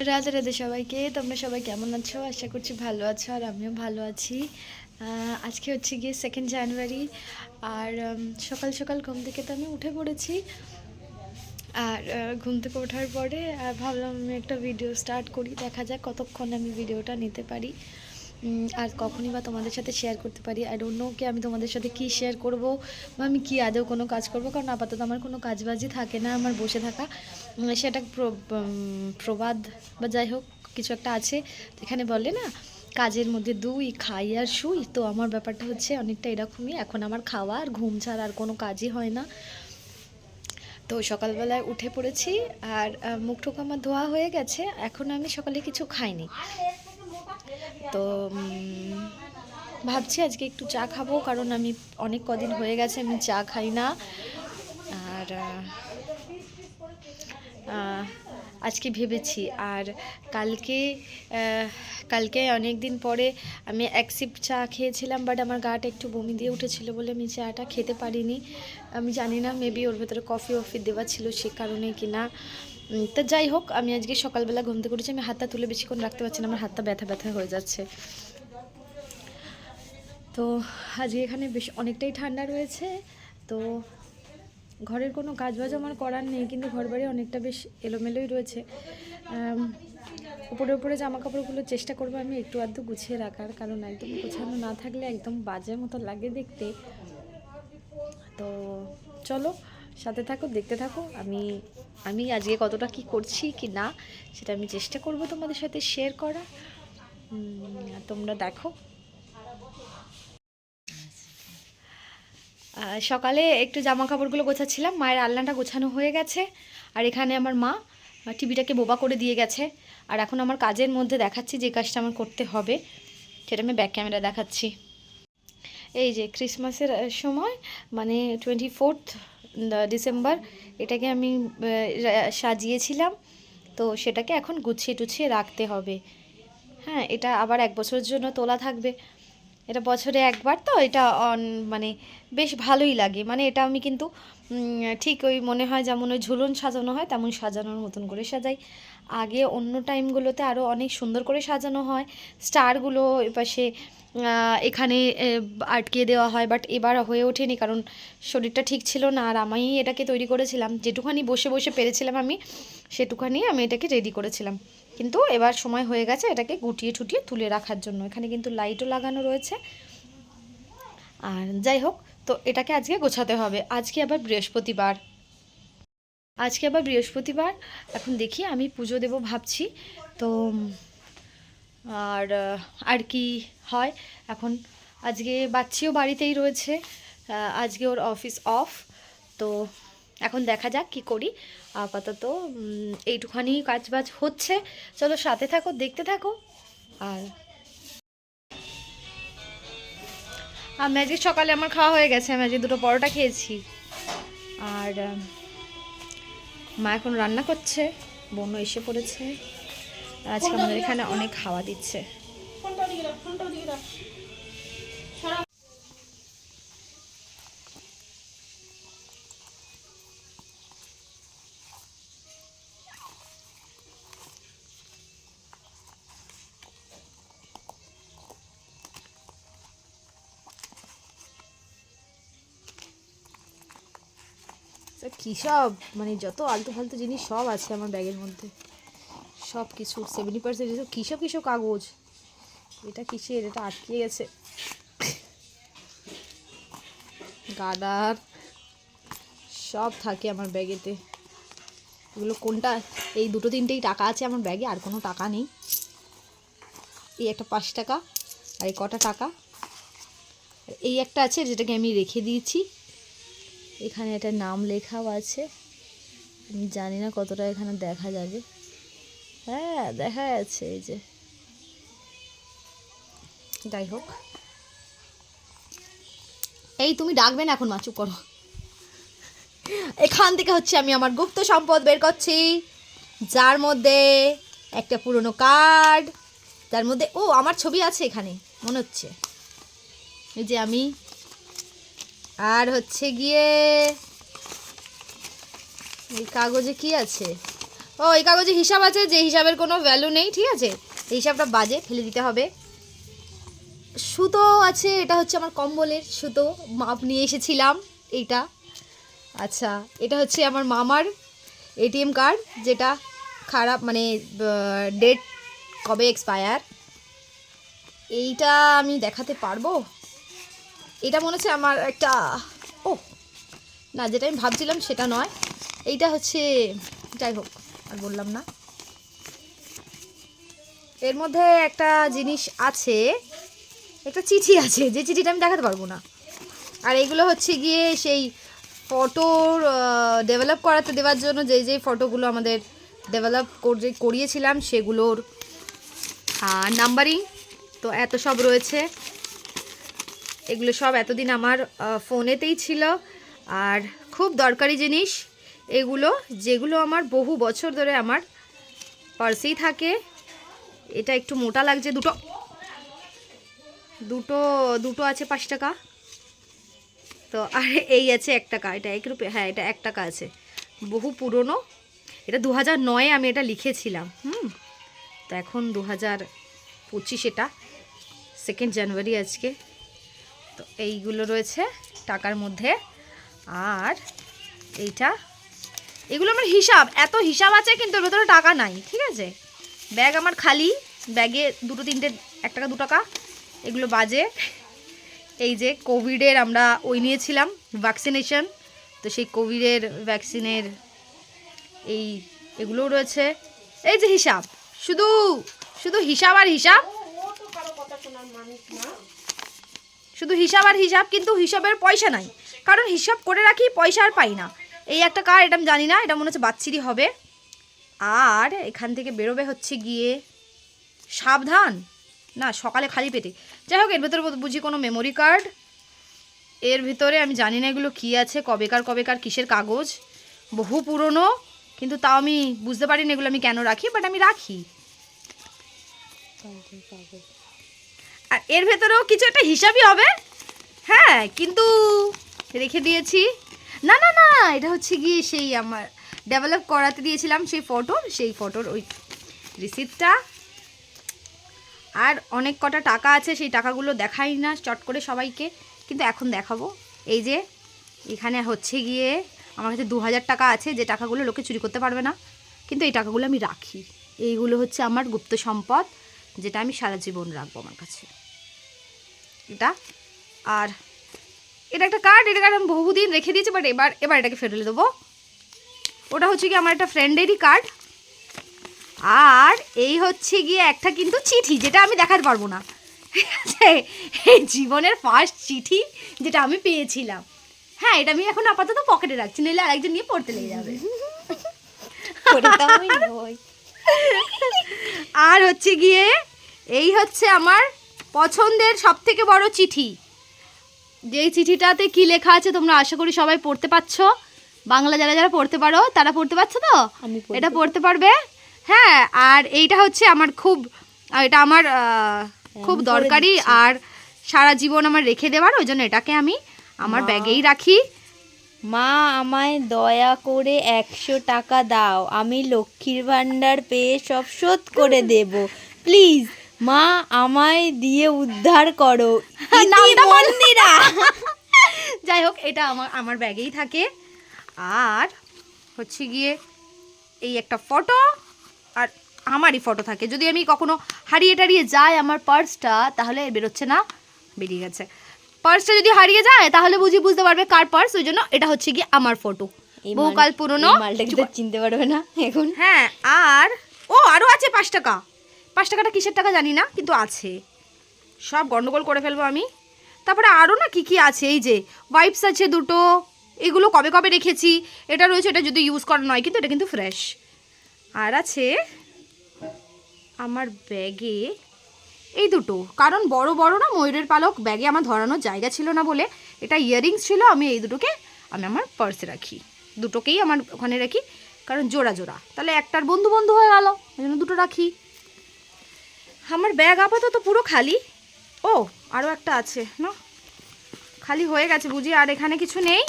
রাধে রাধে সবাইকে। তোমরা সবাই কেমন আছো? আশা করছি ভালো আছো আর আমিও ভালো আছি। আজকে হচ্ছে গিয়ে সেকেন্ড জানুয়ারি আর সকাল সকাল ঘুম থেকে তো আমি উঠে পড়েছি। আর ঘুম থেকে ওঠার পরে ভাবলাম আমি একটা ভিডিও স্টার্ট করি। দেখা যাক কতক্ষণ আমি ভিডিওটা নিতে পারি। আর কখনই বা তোমাদের সাথে শেয়ার করতে পারি। আর অন্য কি আমি তোমাদের সাথে কি শেয়ার করব বা আমি কি আদৌ কোনো কাজ করব, কারণ আপাতত আমার কোনো কাজবাজি থাকে না, আমার বসে থাকা। সেটা প্র- প্রবাদ বা যাই হোক, কিছু একটা আছে। যেখানে বলে না, কাজের মধ্যে দুই, খাই আর শুই। তো আমার ব্যাপারটা হচ্ছে অনেকটা এরকমই। এখন আমার খাওয়া আর ঘুম ছাড়া আর কোনো কাজই হয় না। তো সকালবেলায় উঠে পড়েছি, আর মুখ আমার ধোয়া হয়ে গেছে। এখন আমি সকালে কিছু খাইনি। তো ভাবছি আজকে একটু চা খাব, কারণ আমি অনেক কদিন হয়ে গেছে আমি চা খাই না। আর আজকে ভেবেছি, আর কালকে কালকে অনেক দিন পরে আমি এক সিপ চা খেয়েছিলাম বাট আমার গাটা একটু বমি দিয়ে উঠেছিল বলে আমি চাটা খেতে পারিনি। আমি জানি না মেবি ওর ভেতরে কফি অফি দেওয়া ছিল সে কারণে কিনা। না তো যাই হোক, আমি আজকে সকালবেলা ঘুম থেকে উঠেছি, আমি হাতটা তুলে বেশিক্ষণ রাখতে পারছি না, আমার হাতটা ব্যথা ব্যথা হয়ে যাচ্ছে। তো আজকে এখানে বেশ অনেকটাই ঠান্ডা রয়েছে, তো ঘরের কোনো কাজ বাজ আমার করার নেই, কিন্তু ঘর বাড়ি অনেকটা বেশ এলোমেলোই রয়েছে। উপরে উপরে জামা কাপড়গুলো চেষ্টা করব আমি একটু আধটু গুছিয়ে রাখার, কারণ একদম গোছানো না থাকলে একদম বাজে মতো লাগে দেখতে। তো চলো, সাথে থাকো, দেখতে থাকো, আমি আমি আজকে কতটা কি করছি কি না, সেটা আমি চেষ্টা করব তোমাদের সাথে শেয়ার করা তোমরা দেখো। সকালে একটু জামা কাপড়গুলো গোছাচ্ছিলাম, মায়ের আলনাটা গোছানো হয়ে গেছে, আর এখানে আমার মা টিভিটাকে বোবা করে দিয়ে গেছে। আর এখন আমার কাজের মধ্যে দেখাচ্ছি যে কাজটা আমার করতে হবে, সেটা আমি ব্যাক ক্যামেরা দেখাচ্ছি। এই যে ক্রিসমাসের সময় মানে টোয়েন্টি ফোর্থ ডিসেম্বর এটাকে আমি সাজিয়েছিলাম। তো সেটাকে এখন গুছিয়ে টুছিয়ে রাখতে হবে। হ্যাঁ এটা আবার এক বছরের জন্য তোলা থাকবে। এটা বছরে একবার তো, এটা অন মানে বেশ ভালোই লাগে। মানে এটা আমি কিন্তু ঠিক ওই মনে হয় যেমন ওই ঝুলন সাজানো হয়, তেমন সাজানোর মতন করে সাজাই। আগে অন্য টাইমগুলোতে আরও অনেক সুন্দর করে সাজানো হয়। স্টারগুলো এপাশে এখানে আটকে দেওয়া হয়, বাট এবার হয়ে ওঠেনি কারণ শরীরটা ঠিক ছিল না। আর আমি এটাকে তৈরি করেছিলাম, যেটুখানি বসে বসে পেরেছিলাম আমি, সেটুখানি আমি এটাকে রেডি করেছিলাম। কিন্তু এবার সময় হয়ে গেছে এটাকে গুটিয়ে ঠুটিয়ে তুলে রাখার জন্য। এখানে কিন্তু লাইটও লাগানো রয়েছে। আর যাই হোক, তো এটাকে আজকে গোছাতে হবে। আজকে আবার বৃহস্পতিবার। আজকে আবার বৃহস্পতিবার, এখন দেখি আমি পুজো দেব ভাবছি। তো, আর আর কি হয়? এখন আজকে বাচ্চিও বাড়িতেই রয়েছে আজকে ওর অফিস অফ তো, এখন দেখা যাক কি করি। আপাতত এইটুখানি কাজবাজ হচ্ছে। চলো সাথে থাকো, দেখতে থাকো। আর আমি আজকে সকালে আমার খাওয়া হয়ে গেছে। আমি আজকে দুটো পরোটা খেয়েছি। আর মা এখন রান্না করছে বোনও এসে পড়েছে। আজকে আমাদের এখানে অনেক হাওয়া দিচ্ছে। কী সব? মানে যত আলতু ফালতু জিনিস সব আছে আমার ব্যাগের মধ্যে। সব কিছু সেভেন্টি পার্সেন্ট এসব কিসব কিসব কাগজ? এটা কিসের? এটা আটকে গেছে। গাডার সব থাকে আমার ব্যাগেতে। এগুলো কোনটা? এই দুটো তিনটেই টাকা আছে আমার ব্যাগে, আর কোনো টাকা নেই। এই একটা পাঁচ টাকা, আর এই কটা টাকা। এই একটা আছে যেটাকে আমি রেখে দিয়েছি। এখানে একটা নাম লেখাও আছে। আমি জানি না কতটা এখানে দেখা যাবে। হ্যাঁ দেখা যাচ্ছে এই যে। যাই হোক। এই তুমি ডাকবে না এখন মাচু করো। এখান থেকে হচ্ছে আমি আমার গুপ্ত সম্পদ বের করছি। যার মধ্যে একটা পুরনো কার্ড তার মধ্যে, ও, আমার ছবি আছে এখানে, মনে হচ্ছে। এই যে আমি আর হচ্ছে গিয়ে এই কাগজে কি আছে? ও, এই কাগজে হিসাব আছে, যে হিসাবের কোনো ভ্যালু নেই, ঠিক আছে? এই হিসাবটা বাজে, ফেলে দিতে হবে। সুতো আছে, এটা হচ্ছে আমার কম্বলের সুতো। মাপ নিয়ে এসেছিলাম, এইটা। আচ্ছা এটা হচ্ছে আমার মামার এটিএম কার্ড যেটা খারাপ মানে ডেট কবে এক্সপায়ার এইটা আমি দেখাতে পারব? এটা মনে হচ্ছে আমার একটা, ও, না, যেটা আমি ভাবছিলাম সেটা নয়। এইটা হচ্ছে, যাই হোক, আর বললাম না। এর মধ্যে একটা জিনিস আছে, একটা চিঠি আছে, যে চিঠিটা আমি দেখাতে পারব না। আর এগুলো হচ্ছে গিয়ে সেই ফটোর ডেভেলপ করাতে দেওয়ার জন্য যে যে ফটোগুলো আমাদের ডেভেলপ করে করিয়েছিলাম, সেগুলোর নাম্বারিং তো এত সব রয়েছে। এগুলো সব এতদিন আমার ফোনেতেই ছিল। আর খুব দরকারি জিনিস এগুলো, যেগুলো আমার বহু বছর ধরে আমার পার্সেই থাকে। এটা একটু মোটা লাগছে, দুটো। দুটো দুটো আছে পাঁচ টাকা। তো, আর এই আছে এক টাকা, এটা এক রুপে হ্যাঁ এটা এক টাকা আছে। বহু পুরনো। এটা দু হাজার নয়ে আমি এটা লিখেছিলাম, হুম। তো এখন দু হাজার পঁচিশ এটা সেকেন্ড জানুয়ারি আজকে। তো এইগুলো রয়েছে টাকার মধ্যে। আর এইটা, এগুলো আমার হিসাব, এত হিসাব আছে কিন্তু এর ভেতরে টাকা নাই, ঠিক আছে? ব্যাগ আমার খালি, ব্যাগে দুটো তিনটে, এক টাকা, দু টাকা, এগুলো বাজে। এই যে কোভিডের আমরা ওই নিয়েছিলাম ভ্যাকসিনেশন তো সেই কোভিডের ভ্যাকসিনের এই এগুলোও রয়েছে। এই যে হিসাব, শুধু শুধু হিসাব আর হিসাব ও তো কারও কথা শোনার মানুষ না শুধু হিসাব আর হিসাব, কিন্তু হিসাবের পয়সা নাই। কারণ হিসাব করে রাখি, পয়সা আর পাই না। এই একটা কার, এটা জানি না, এটা মনে হচ্ছে বাচ্চিরই হবে। আর এখান থেকে বেরোবে হচ্ছে গিয়ে সাবধান। না, সকালে খালি পেটে। যাই হোক, এর ভেতরে বুঝি কোনো মেমোরি কার্ড এর ভিতরে আমি জানি না এগুলো কী আছে, কবেকার কবেকার কিসের কাগজ। বহু পুরনো, কিন্তু তাও আমি বুঝতে পারি না এগুলো আমি কেন রাখি বাট আমি রাখি। আর এর ভেতরেও কিছু একটা হিসাবই হবে। হ্যাঁ কিন্তু রেখে দিয়েছি। না না না, এটা হচ্ছে গিয়ে সেই আমার ডেভেলপ করাতে দিয়েছিলাম সেই ফটো সেই ফটোর ওই রিসিপ্টটা আর অনেক কটা টাকা আছে, সেই টাকাগুলো দেখাই না, চট করে সবাইকে। কিন্তু এখন দেখাবো। এই যে, এখানে হচ্ছে গিয়ে আমার কাছে দু হাজার টাকা আছে, যে টাকাগুলো লোকে চুরি করতে পারবে না। কিন্তু এই টাকাগুলো আমি রাখি। এইগুলো হচ্ছে আমার গুপ্ত সম্পদ। যেটা আমি সারা জীবন রাখব আমার কাছে। এটা, আর এটা একটা কার্ড এটা কার্ড আমি বহুদিন রেখে দিয়েছি বাট এবার এবার এটাকে ফেরলে দেবো। ওটা হচ্ছে কি আমার একটা ফ্রেন্ডেরই কার্ড আর এই হচ্ছে গিয়ে একটা কিন্তু চিঠি, যেটা আমি দেখাতে পারব না। এই জীবনের ফার্স্ট চিঠি যেটা আমি পেয়েছিলাম। হ্যাঁ এটা আমি এখন আপাতত পকেটে রাখছি নইলে আরেকজন নিয়ে পড়তে লেগে যাবে। আর হচ্ছে গিয়ে এই হচ্ছে আমার পছন্দের সব থেকে বড় চিঠি। যেই চিঠিটাতে কি লেখা আছে তোমরা আশা করি সবাই পড়তে পারছ। বাংলা যারা যারা পড়তে পারো তারা পড়তে পারছ তো? এটা পড়তে পারবে? হ্যাঁ আর এইটা হচ্ছে আমার খুব এটা আমার খুব দরকারি আর সারা জীবন আমার রেখে দেওয়ার ওই জন্য এটাকে আমি আমার ব্যাগেই রাখি। মা আমায় দয়া করে একশো টাকা দাও। আমি লক্ষ্মীর ভাণ্ডার পেয়ে সব শোধ করে দেব। প্লিজ মা আমায় দিয়ে উদ্ধার করো। মন্দিরা যাই হোক এটা আমার আমার ব্যাগেই থাকে। আর হচ্ছে গিয়ে এই একটা ফটো আর আমারই ফটো থাকে। যদি আমি কখনো হারিয়ে টারিয়ে যাই আমার পার্সটা তাহলে বেরোচ্ছে না বেরিয়ে গেছে। পার্সটা যদি হারিয়ে যায় তাহলে বুঝি বুঝতে পারবে কার পার্স ওই জন্য এটা হচ্ছে গিয়ে আমার ফটো বহুকাল পুরনো। মালটাকে চিনতে পারবে না এখন। হ্যাঁ আর ও আরও আছে পাঁচ টাকা। পাঁচ টাকাটা কিসের টাকা জানি না কিন্তু আছে। সব গন্ডগোল করে ফেলব আমি। তারপরে আরও না কি কি আছে এই যে ওয়াইপস আছে দুটো। এগুলো কবে কবে রেখেছি? এটা রয়েছে এটা যদি ইউজ করা নয় কিন্তু এটা কিন্তু ফ্রেশ আর আছে আমার ব্যাগে এই দুটো। কারণ বড় বড় না, ময়ূরের পালক ব্যাগে আমার ধরানোর জায়গা ছিল না বলে এটা ইয়াররিংস ছিল, আমি এই দুটোকে, আমি আমার পার্সে রাখি। দুটোকেই আমার ওখানে রাখি, কারণ জোড়া জোড়া। তাহলে একটার বন্ধু বন্ধু হয়ে গেল ওই জন্য দুটো রাখি। আমার ব্যাগ আপাতত পুরো খালি। ও আরও একটা আছে, না? খালি হয়ে গেছে বুঝি, আর এখানে কিছু নেই।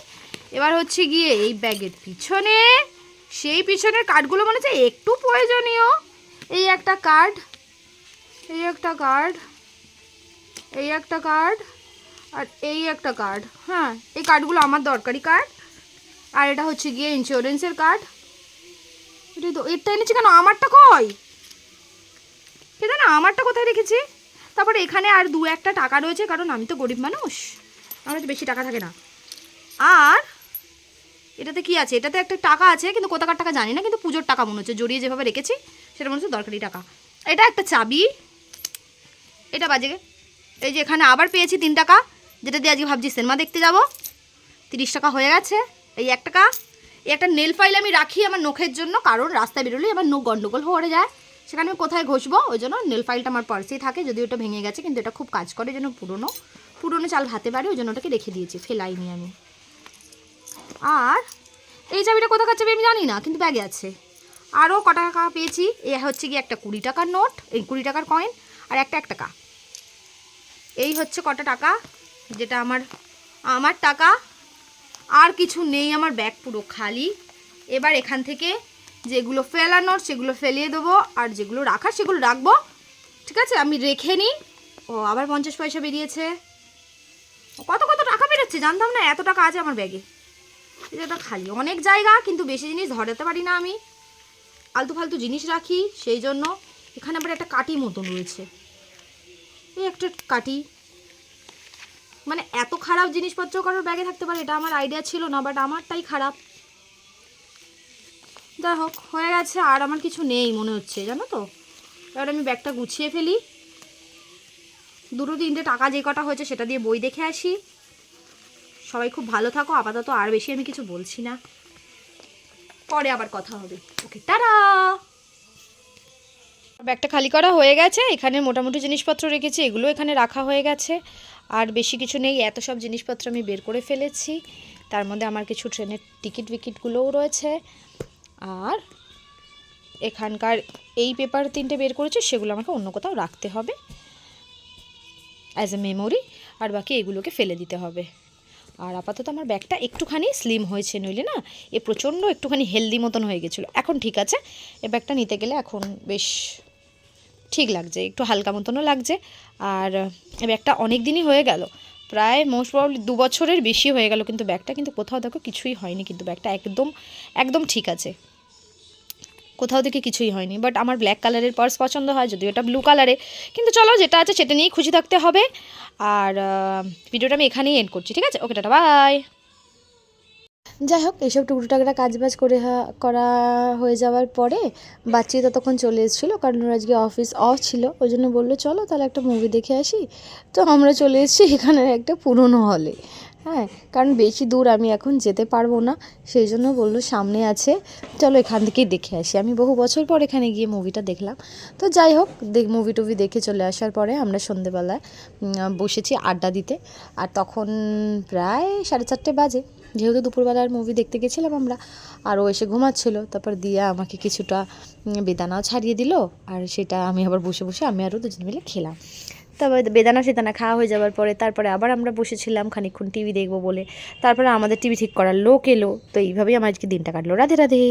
এবার হচ্ছে গিয়ে এই ব্যাগের পিছনে, সেই পিছনের কার্ডগুলো মনে হচ্ছে একটু প্রয়োজনীয়। এই একটা কার্ড এই একটা কার্ড এই একটা কার্ড আর এই একটা কার্ড হ্যাঁ এই কার্ডগুলো আমার দরকারি কার্ড আর এটা হচ্ছে গিয়ে ইন্স্যুরেন্সের কার্ড এটা তো, এরটা এনেছি কেন? আমারটা কই? কেন না আমারটা কোথায় রেখেছি? তারপরে এখানে আর দু একটা টাকা রয়েছে, কারণ আমি তো গরিব মানুষ। আমার তো বেশি টাকা থাকে না। আর এটাতে কি আছে? এটাতে একটা টাকা আছে, কিন্তু কোথাকার টাকা জানি না, কিন্তু পুজোর টাকা মনে হচ্ছে। জড়িয়ে যেভাবে রেখেছি, সেটা মনে হচ্ছে দরকারি টাকা। এটা একটা চাবি। এটা বাজে এই যে এখানে আবার পেয়েছি তিন টাকা, যেটা দিয়ে আজকে ভাবছি সিনেমা দেখতে যাব। তিরিশ টাকা হয়ে গেছে, এই এক টাকা। এই একটা নেল ফাইল আমি রাখি আমার নখের জন্য, কারণ রাস্তায় বেরোলেই আমার নখ গন্ডগোল হয়ে যায়। সেখানে আমি কোথায় ঘষবো, ওই জন্য নেল ফাইলটা আমার পার্সেই থাকে, যদিও ওটা ভেঙে গেছে, কিন্তু এটা খুব কাজ করে যেন পুরনো। পুরনো চাল ভাতে পারে ওই জন্য ওটাকে রেখে দিয়েছি, ফেলাইনি আমি। আর এই চাবিটা কোথাকার চাবি আমি জানি না, কিন্তু ব্যাগে আছে। আরও ক টাকা পেয়েছি, এ হচ্ছে কি একটা কুড়ি টাকার নোট, এই কুড়ি টাকার কয়েন আর একটা এক টাকা। এই হচ্ছে কটা টাকা যেটা আমার আমার টাকা। আর কিছু নেই আমার ব্যাগ পুরো খালি। এবার এখান থেকে যেগুলো ফেলানোর সেগুলো ফেলিয়ে দেবো, আর যেগুলো রাখার সেগুলো রাখব। ঠিক আছে? আমি রেখে নিই। ও, আবার পঞ্চাশ পয়সা বেরিয়েছে। কত কত টাকা বেরোচ্ছে? জানতাম না, এত টাকা আছে আমার ব্যাগে। এটা খালি অনেক জায়গা, কিন্তু বেশি জিনিস ধরাতে পারি না আমি। আলতু ফালতু জিনিস রাখি, সেই জন্য এখানে আবার একটা কাটি মতন রয়েছে। এই একটা কাটি। মানে এত খারাপ জিনিসপত্র কারোর ব্যাগে থাকতে পারে, এটা আমার আইডিয়া ছিল না বাট আমারটাই খারাপ। যাই হোক, হয়ে গেছে, আর আমার কিছু নেই মনে হচ্ছে, জানো তো? এবার আমি ব্যাগটা গুছিয়ে ফেলি। দুটো তিনটে টাকা যে কটা হয়েছে সেটা দিয়ে বই দেখে আসি। সবাই খুব ভালো থাকো, আপাতত আর বেশি আমি কিছু বলছি না। পরে আবার কথা হবে। ওকে তারা ব্যাগটা খালি করা হয়ে গেছে। এখানে মোটামুটি জিনিসপত্র রেখেছি, এগুলো এখানে রাখা হয়ে গেছে। আর বেশি কিছু নেই, এত সব জিনিসপত্র আমি বের করে ফেলেছি। তার মধ্যে আমার কিছু ট্রেনের টিকিট উইকিটগুলোও রয়েছে। আর এখানকার এই পেপার তিনটে বের করেছি, সেগুলো আমাকে অন্য কোথাও রাখতে হবে। অ্যাজ এ মেমোরি আর বাকি এগুলোকে ফেলে দিতে হবে। আর আপাতত আমার ব্যাগটা একটুখানি স্লিম হয়েছে, নইলে না এ প্রচণ্ড একটুখানি হেলদি মতন হয়ে গেছিল। এখন ঠিক আছে, এ ব্যাগটা নিতে গেলে এখন বেশ ঠিক লাগছে, একটু হালকা মতনও লাগছে। আর ব্যাগটা অনেক দিনই হয়ে গেল। প্রায় মোস্ট প্রবলি দু বছরের বেশি হয়ে গেল কিন্তু ব্যাগটা, কিন্তু কোথাও দেখো কিছুই হয়নি কিন্তু ব্যাগটা একদম একদম ঠিক আছে। কোথাও থেকে কিছুই হয়নি। বাট আমার ব্ল্যাক কালারের পার্স পছন্দ হয়, যদিও এটা ব্লু কালারে কিন্তু চলো যেটা আছে সেটা নিয়েই খুশি থাকতে হবে। আর ভিডিওটা আমি এখানেই এন্ড করছি, ঠিক আছে? ওকে টাটা বাই যাই হোক, এইসব টুকরোটাকরা কাজ বাজ করে করা হয়ে যাওয়ার পরে বাচ্চি ততক্ষণ চলে এসেছিল, কারণ ওর আজকে অফিস অফ ছিল, ওই জন্য বলল, চলো তাহলে একটা মুভি দেখে আসি। তো আমরা চলে এসেছি এখানে একটা পুরনো হলে হ্যাঁ কারণ বেশি দূর আমি এখন যেতে পারব না, সেই জন্য বলল, সামনে আছে, চলো এখান থেকেই দেখে আসি। আমি বহু বছর পর এখানে গিয়ে মুভিটা দেখলাম। তো যাই হোক, দেখ মুভি টুভি দেখে চলে আসার পরে আমরা সন্ধেবেলায় বসেছি আড্ডা দিতে, আর তখন প্রায় সাড়ে চারটে বাজে। যেহেতু দুপুরবেলার মুভি দেখতে গেছিলাম আমরা, আর ও এসে ঘুমাচ্ছিলো, তারপর দিয়া আমাকে কিছুটা বেদানাও ছাড়িয়ে দিল, আর সেটা আমি আবার বসে বসে আমি আরও দুজন মিলে খেলাম। তারপরে বেদানা সেদানা খাওয়া হয়ে যাওয়ার পরে, তারপরে আবার আমরা বসেছিলাম খানিক্ষণ টিভি দেখব বলে, তারপরে আমাদের টিভি ঠিক করার লোক এলো, তো এইভাবেই আমার আজকে দিনটা কাটলো। রাধে রাধে।